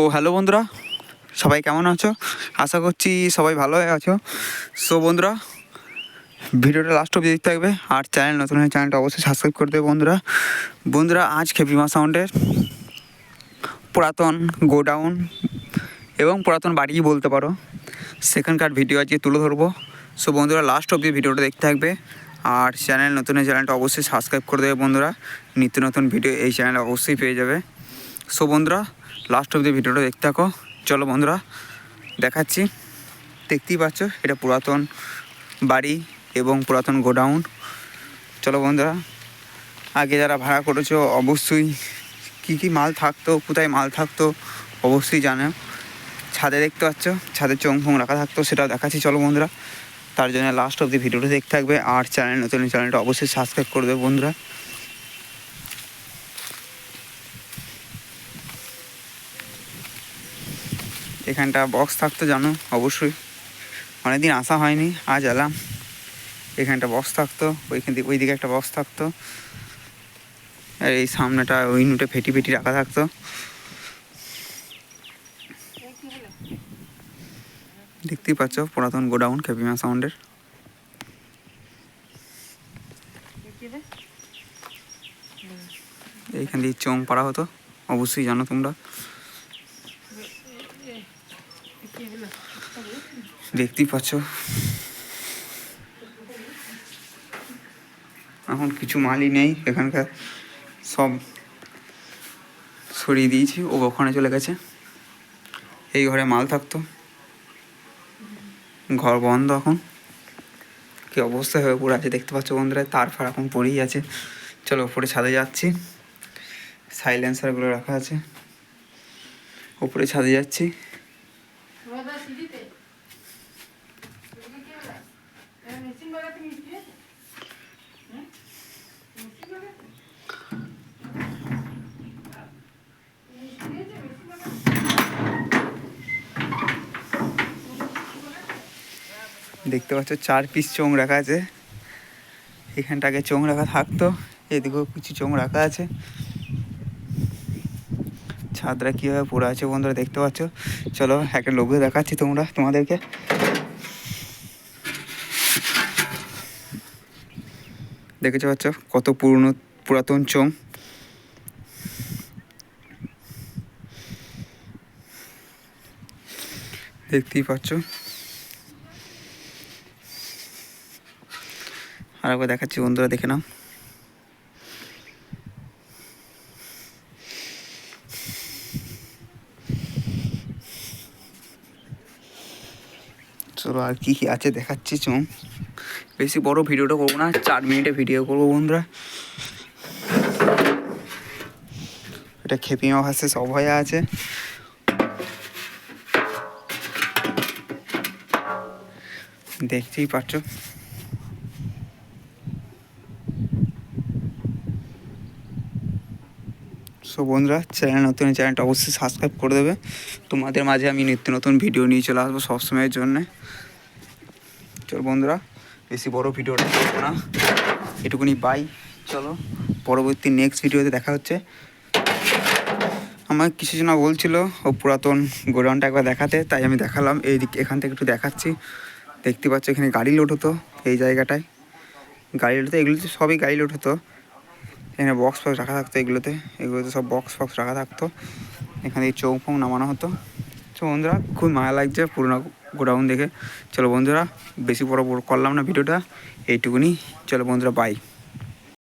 ও hello বন্ধুরা। সবাই কেমন আছো? আশা করছি সবাই ভালো আছো। সো বন্ধুরা, ভিডিওটা লাস্ট অবধি দেখতে থাকবে, আর চ্যানেল নতুন হয়ে চ্যানেলটা অবশ্যই সাবস্ক্রাইব করে দেবে বন্ধুরা। বন্ধুরা, আজ খেপিমা সাউন্ডের পুরাতন গোডাউন এবং পুরাতন বাড়ি বলতে পারো। সেখানকার ভিডিও আজকে তুলে ধরবো। সো বন্ধুরা লাস্ট অবধি ভিডিওটা দেখতে থাকবে, আর চ্যানেল নতুন চ্যানেলটা অবশ্যই সাবস্ক্রাইব করে দেবে বন্ধুরা। নিত্য নতুন ভিডিও এই চ্যানেলে অবশ্যই পেয়ে যাবে। সো বন্ধুরা লাস্ট অবধি ভিডিওটা দেখতে থাকো। চলো বন্ধুরা, দেখাচ্ছি। দেখতেই পাচ্ছ, এটা পুরাতন বাড়ি এবং পুরাতন গোডাউন। চলো বন্ধুরা, আগে যারা ভাড়া করেছ, অবশ্যই কী কী মাল থাকতো, কোথায় মাল থাকতো, অবশ্যই জানো ছাদে দেখতে পাচ্ছ, ছাদে চোং ফোং রাখা থাকতো, সেটাও দেখাচ্ছি। চলো বন্ধুরা, তার জন্য লাস্ট অবধি ভিডিওটা দেখতে থাকবে। আর চ্যানেল নতুন চ্যানেলটা অবশ্যই সাবস্ক্রাইব করে দেবে বন্ধুরা। এখানটা বক্স থাকতো জানো? অবশ্যই। অনেকদিন আসা হয়নি, আজ এলাম। এখানটা বক্স থাকতো, ওইখান থেকে ওইদিকে একটা বক্স থাকতো। আর এই সামনেটা ওই নুটে ফেটি ফেটি রাখা থাকতো। দেখতেই পাচ্ছ, পুরাতন গোডাউন ক্যাপিমা সাউন্ডের। এইখান দিয়ে চং পাড়া হতো। অবশ্যই জানো তোমরা। দেখতেই পাচ্ছ। এখন কিছু মালই নেই, এখানকার সব সরিয়ে দিয়েছি, ও ওখানে চলে গেছে। এই ঘরে মাল থাকতো। ঘর বন্ধ এখন। কি অবস্থা হয়ে পড়ে আছে দেখতে পাচ্ছ বন্ধুরা, তার ফার এখন পড়েই আছে। চলো ওপরে ছাদে যাচ্ছি। সাইলেন্সারগুলো রাখা আছে। ওপরে ছাদে যাচ্ছি। দেখতে পাচ্ছ, চার পিস চোং রাখা আছে। এখানটাকে চোং রাখা থাকতো, এদিকেও কিছু চোং রাখা আছে। ছাদরা কীভাবে পড়ে আছে বন্ধুরা দেখতে পাচ্ছ। চলো, একটা লোগো দেখাচ্ছি তোমরা, তোমাদেরকে। দেখেছ পাচ্ছ কত পুরনো, পুরাতন চোং দেখতেই পাচ্ছ। আর একবার দেখাচ্ছি বন্ধুরা, দেখে নাও। চলো আর কি কী আছে দেখাচ্ছি চুম বেশি বড় ভিডিওটা করব না, চার মিনিটে ভিডিও করব বন্ধুরা। এটা খেপিমা ভাষে সবাই আছে। দেখতেই পাচ্ছ। সো বন্ধুরা চ্যানেল নতুন চ্যানেলটা অবশ্যই সাবস্ক্রাইব করে দেবে। তোমাদের মাঝে আমি নিত্য নতুন ভিডিও নিয়ে চলে আসব সবসময়ের জন্যে। চল বন্ধুরা। বেশি বড় ভিডিওটা করব না। এটুকুনি বাই চলো, পরবর্তী নেক্সট ভিডিওতে দেখা হচ্ছে। আমার কিছু জনা বলছিল, ও পুরাতন গোডাউনটা একবার দেখাতে, তাই আমি দেখালাম। এই দিক এখান থেকে একটু দেখাচ্ছি। দেখতে পাচ্ছ এখানে গাড়ি লোড হতো এই জায়গাটায়। গাড়ি লোড হতো, এগুলোতে সবই গাড়ি লোড হতো। এখানে বক্স ফক্স রাখা থাকতো এগুলোতে। এগুলোতে সব বক্স ফক্স রাখা থাকতো। এখানে ফৌ নামানো হতো। তো বন্ধুরা খুব মায়া লাগছে পুরোনো গোডাউন দেখে। চলো বন্ধুরা, বেশি বড় বড় করলাম না ভিডিওটা, এইটুকুনি। চলো বন্ধুরা বাই